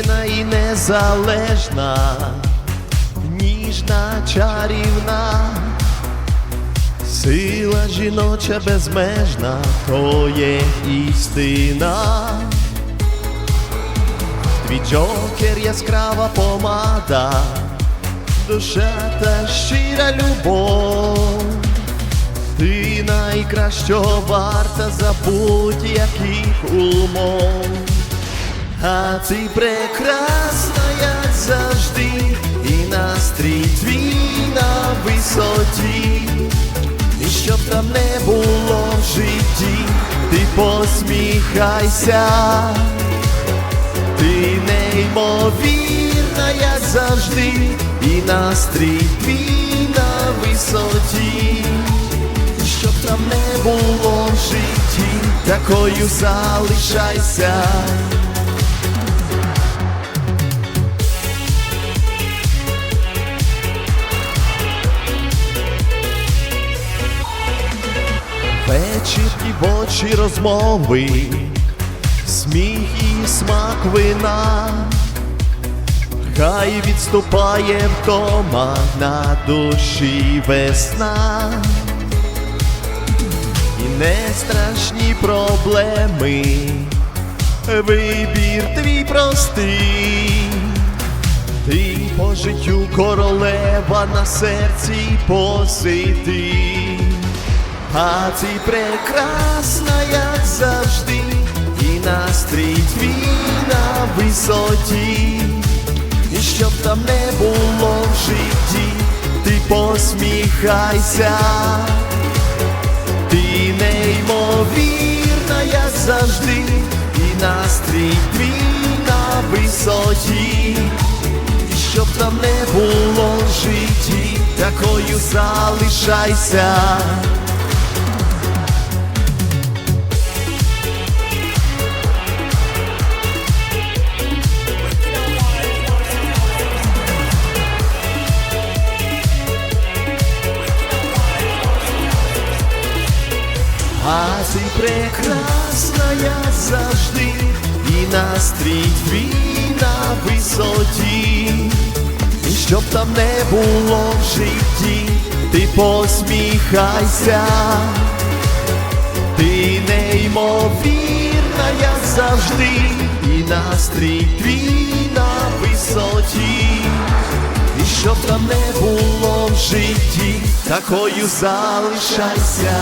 вільна і незалежна, ніжна, чарівна, сила жіноча безмежна, то є істина. Твій джокер яскрава помада, душа та щира любов. Ти найкращо варта за будь-яких умов. А ти прекрасна, як завжди, і настрій твій на висоті. І щоб там не було в житті, ти посміхайся, ти неймовірна, як завжди, і настрій твій на висоті. І щоб там не було в житті, такою залишайся. Вечір і в очі розмови, сміх і смак вина, хай відступає вдома на душі весна, і не страшні проблеми, вибір твій простий. Ти по життю королева на серці посиди. А ти прекрасна, як завжди, і настрій твій на висоті, і щоб там не було в житті, ти посміхайся, ти неймовірна, як завжди, і настрій твій на висоті, і щоб там не було в житті, такою залишайся. А ти прекрасна, як завжди, і настрій твій на висоті, і щоб там не було в житті, ти посміхайся, ти неймовірна, як завжди, і настрій твій на висоті, і щоб там не було в житті, такою залишайся.